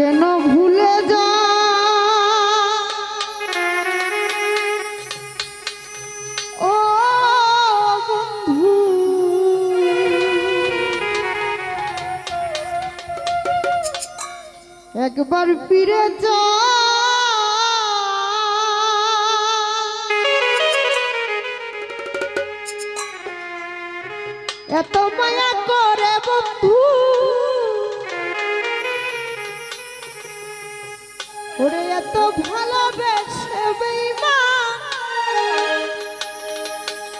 que no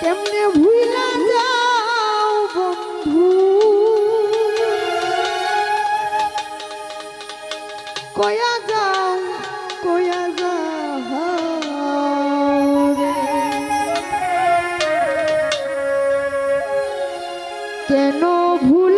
কেমনে ভুলা যাও বন্ধু? কয়া যাও কয়া যাও কেন ভুল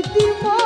প্রীতিমা